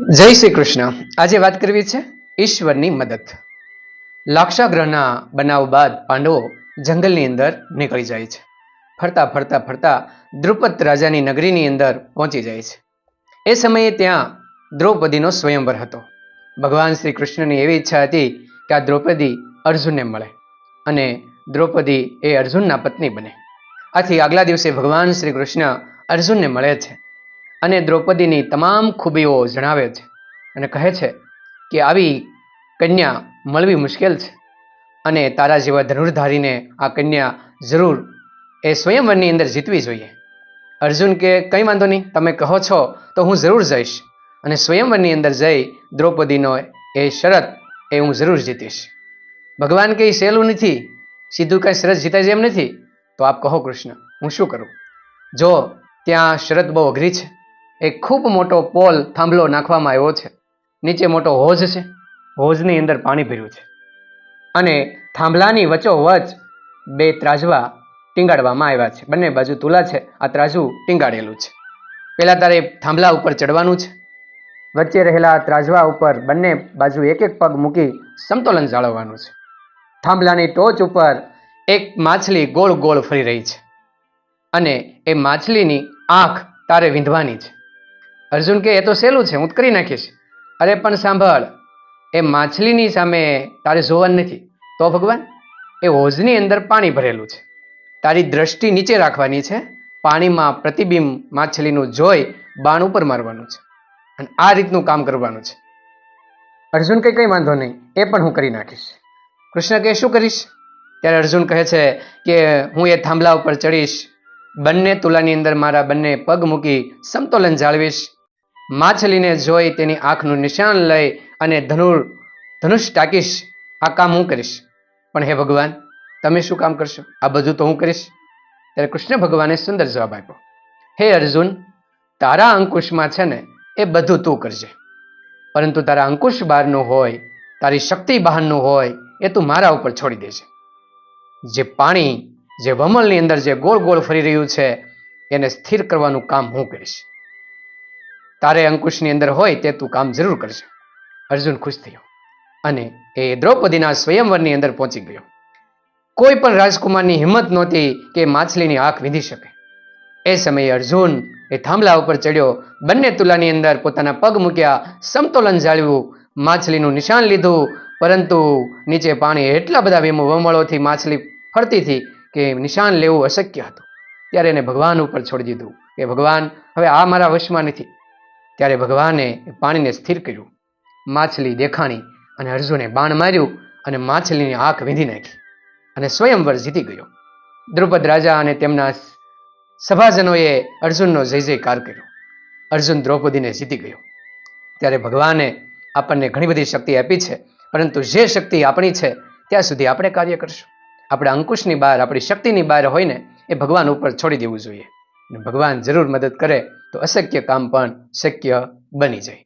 જય શ્રી કૃષ્ણ. આજે વાત કરવી છે ઈશ્વરની મદદ. લાક્ષાગ્રહના બનાવ બાદ પાંડવો જંગલની અંદર નીકળી જાય છે. ફરતા ફરતા ફરતા દ્રુપદ રાજાની નગરીની અંદર પહોંચી જાય છે. એ સમયે ત્યાં દ્રૌપદીનો સ્વયંવર હતો. ભગવાન શ્રી કૃષ્ણની એવી ઈચ્છા હતી કે આ દ્રૌપદી અર્જુનને મળે અને દ્રૌપદી એ અર્જુનના પત્ની બને. આથી આગલા દિવસે ભગવાન શ્રી કૃષ્ણ અર્જુનને મળે છે. અને દ્રૌપદીની તમામ ખૂબીઓ જણાવે છે અને કહે છે કે આવી કન્યા મળવી મુશ્કેલ છે અને તારા જેવા ધનુર્ધારીને આ કન્યા જરૂર એ સ્વયંવરની અંદર જીતવી જોઈએ. અર્જુન કે, કંઈ વાંધો નહીં, તમે કહો છો તો હું જરૂર જઈશ. અને સ્વયંવરની અંદર જઈ દ્રૌપદીનો એ શરત એ હું જરૂર જીતીશ. ભગવાન કંઈ સહેલું નથી, સીધું કંઈ શરત જીતાય જેમ નથી? તો આપ કહો, કૃષ્ણ, હું શું કરું? જો ત્યાં શરત બહુ અઘરી છે એક ખૂબ મોટો પોલ થાંભલો નાખવામાં આવ્યો છે. નીચે મોટો હોજ છે. હોજની અંદર પાણી ભર્યું છે. અને થાંભલાની વચોવચ બે ત્રાજવા ટીંગાડવામાં આવ્યા છે. બંને બાજુ તુલા છે. આ ત્રાજુ ટીંગાડેલું છે. પહેલાં તારે થાંભલા ઉપર ચડવાનું છે. વચ્ચે રહેલા ત્રાજવા ઉપર બંને બાજુ એક એક પગ મૂકી સમતોલન જાળવવાનું છે. થાંભલાની ટોચ ઉપર એક માછલી ગોળ ગોળ ફરી રહી છે. અને એ માછલીની આંખ તારે વીંધવાની છે. અર્જુન કે એ તો સહેલું છે, હું કરી નાખીશ. અરે પણ સાંભળ, એ માછલીની સામે તારે જોવાનું નથી. તો ભગવાન, એ હોજની અંદર પાણી ભરેલું છે. તારી દ્રષ્ટિ નીચે રાખવાની છે, પાણીમાં પ્રતિબિંબ માછલીનું જોઈ બાણ ઉપર મારવાનું છે અને આ રીતનું કામ કરવાનું છે. અર્જુન કંઈ કંઈ વાંધો નહીં, એ પણ હું કરી નાખીશ. કૃષ્ણ કે, શું કરીશ? ત્યારે અર્જુન કહે છે કે, હું એ થાંભલા ઉપર ચડીશ, બંને તુલાની અંદર મારા બંને પગ મૂકી સમતોલન જાળવીશ માછલીને જોઈ તેની આંખનું નિશાન લઈ અને ધનુર, ધનુષ ટાકીશ, આ કામ હું કરીશ. પણ હે ભગવાન, તમે શું કામ કરશો? આ બધું તો હું કરીશ. ત્યારે કૃષ્ણ ભગવાને સુંદર જવાબ આપ્યો. હે અર્જુન, તારા અંકુશમાં છે ને, એ બધું તું કરજે. પરંતુ તારા અંકુશ બહારનું હોય, તારી શક્તિ બહારનું હોય, એ તું મારા ઉપર છોડી દેજે. જે પાણી, જે વમલની અંદર જે ગોળ ગોળ ફરી રહ્યું છે, એને સ્થિર કરવાનું કામ હું કરીશ. તારે અંકુશની અંદર હોય તે તું કામ જરૂર કરશે અર્જુન ખુશ થયો અને એ દ્રૌપદીના સ્વયંવરની અંદર પહોંચી ગયો. કોઈ પણ રાજકુમારની હિંમત નહોતી કે માછલીની આંખ વિંધી શકે. એ સમયે અર્જુન એ થાંભલા ઉપર ચડ્યો. બંને તુલાની અંદર પોતાના પગ મૂક્યા. સમતોલન જાળવ્યું. માછલીનું નિશાન લીધું. પરંતુ નીચે પાણી એટલા બધા વિમો વમળોથી માછલી ફરતી હતી કે નિશાન લેવું અશક્ય હતું. ત્યારે એને ભગવાન ઉપર છોડી દીધું. કે ભગવાન, હવે આ મારા વશમાં નથી. ત્યારે ભગવાને પાણીને સ્થિર કર્યું. માછલી દેખાણી અને અર્જુને બાણ માર્યું અને માછલીની આંખ વીંધી નાખી અને સ્વયંવર જીતી ગયો. દ્રુપદ રાજા અને તેમના સભાજનોએ અર્જુનનો જય જયકાર કર્યો. અર્જુન દ્રૌપદીને જીતી ગયો. ત્યારે ભગવાને આપણને ઘણી બધી શક્તિ આપી છે, પરંતુ જે શક્તિ આપણી છે, ત્યાં સુધી આપણે કાર્ય કરશું. આપણે અંકુશની બહાર આપણી શક્તિની બહાર હોય ને એ ભગવાન ઉપર છોડી દેવું જોઈએ. ભગવાન જરૂર મદદ કરે તો અશક્ય કામ પણ શક્ય બની જાય.